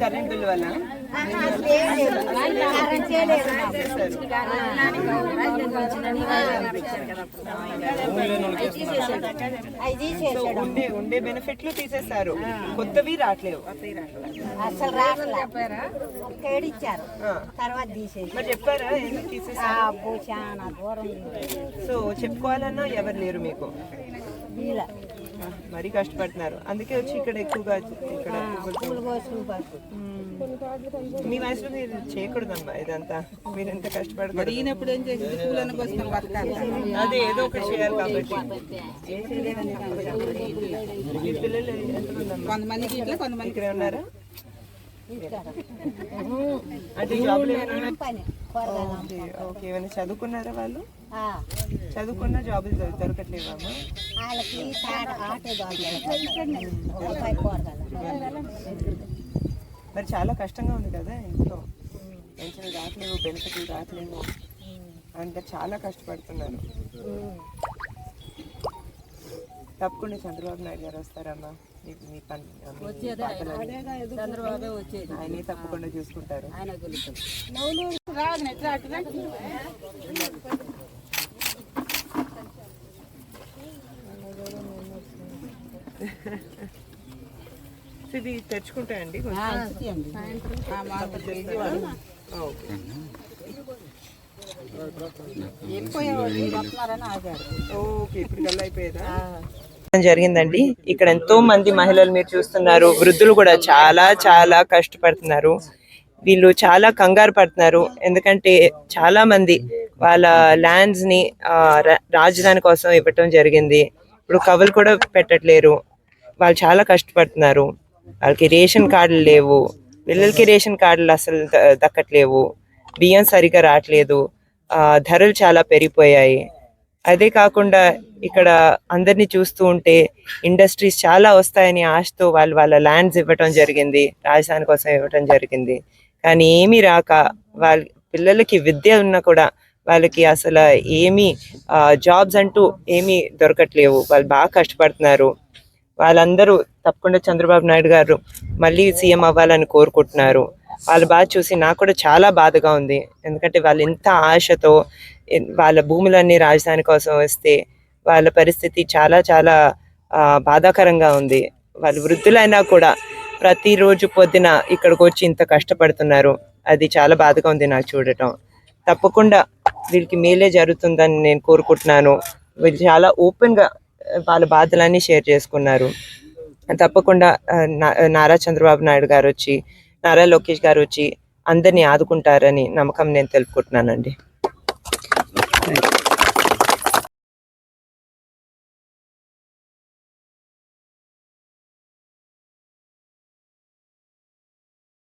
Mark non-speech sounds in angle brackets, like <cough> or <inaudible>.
Current bill వల్ల ఉండే ఉండే బెనిఫిట్లు తీసేస్తారు కొత్తవి రావట్లేవు అసలు రాట్లా ఒక్కేడిచ్చారు తర్వాత తీసేసి మరి చెప్పారా ఎందుకు తీసేసారు చాలా దూరం సో చెప్పుకోవాలన్నా ఎవరు లేరు మీకు? మరీ కష్టపడుతున్నారు. అందుకే వచ్చి ఇక్కడ ఎక్కువగా ఇక్కడ మీ వయసులో మీరు చేయకూడదమ్మా ఇదంతా. మీరు ఎంత కష్టపడతారు. అదే ఏదో ఒకటి చేయాలి కాబట్టి. మీ పిల్లలు కొంతమందికి ఇట్లా కొంతమంది ఇక్కడే ఉన్నారా? అంటే కూరగాయలు ఓకే, ఏమైనా చదువుకున్నారా వాళ్ళు? చదువుకున్న జాబులు దొ- దొరకట్లేవా అమ్మా? వాళ్ళకి తాట ఆటో దొరకదు రూపాయి కూరగాయలు మరి చాలా కష్టంగా ఉంది కదా ఇంట్లో. పెన్షన్ రావట్లేవు బెనిఫిట్లు రావట్లేవు. అంటే చాలా కష్టపడుతున్నారు. తప్పకుండా చంద్రబాబు నాయుడు గారు వస్తారమ్మా. మీ పని ఆయనే. తప్పకుండా చూసుకుంటారు. <laughs> ఇది తెచ్చుకుంటాయండి ఓకే. ఇప్పుడు అయిపోయేదా? జరిగిందండి. ఇక్కడ ఎంతో మంది మహిళలు మీరు చూస్తున్నారు. వృద్ధులు కూడా చాలా చాలా కష్టపడుతున్నారు. వీళ్ళు చాలా కంగారు పడుతున్నారు. ఎందుకంటే చాలా మంది వాళ్ళ ల్యాండ్స్ని రాజధాని కోసం ఇవ్వటం జరిగింది. ఇప్పుడు కవులు కూడా పెట్టట్లేరు. వాళ్ళు చాలా కష్టపడుతున్నారు. వాళ్ళకి రేషన్ కార్డులు లేవు. పిల్లలకి రేషన్ కార్డులు అసలు దక్కట్లేవు. బియ్యం సరిగా రావట్లేదు. ధరలు చాలా పెరిగిపోయాయి. అదే కాకుండా ఇక్కడ అందరినీ చూస్తూ ఉంటే ఇండస్ట్రీస్ చాలా వస్తాయని ఆశతో వాళ్ళు వాళ్ళ ల్యాండ్స్ ఇవ్వటం జరిగింది. రాజధాని కోసం ఇవ్వటం జరిగింది. కానీ ఏమీ రాక వాళ్ళ పిల్లలకి విద్య ఉన్నా కూడా వాళ్ళకి అసలు ఏమీ జాబ్స్ అంటూ ఏమీ దొరకట్లేవు. వాళ్ళు బాగా కష్టపడుతున్నారు. వాళ్ళందరూ తప్పకుండా చంద్రబాబు నాయుడు గారు మళ్ళీ సీఎం అవ్వాలని కోరుకుంటున్నారు. వాళ్ళు బాగా చూసి నాకు కూడా చాలా బాధగా ఉంది. ఎందుకంటే వాళ్ళు ఎంత ఆశతో వాళ్ళ భూములన్నీ రాజధాని కోసం వస్తే వాళ్ళ పరిస్థితి చాలా చాలా బాధాకరంగా ఉంది. వాళ్ళు వృద్ధులైనా కూడా ప్రతిరోజు పొద్దున ఇక్కడికి వచ్చి ఇంత కష్టపడుతున్నారు. అది చాలా బాధగా ఉంది నాకు చూడటం. తప్పకుండా వీళ్ళకి మేలే జరుగుతుందని నేను కోరుకుంటున్నాను. వీళ్ళు చాలా ఓపెన్గా వాళ్ళ బాధలన్నీ షేర్ చేసుకున్నారు. తప్పకుండా నారా చంద్రబాబు నాయుడు గారు వచ్చి నారా లోకేష్ గారు వచ్చి అందరినీ ఆదుకుంటారని నమ్మకం నేను తెలుపుకుంటున్నానండి.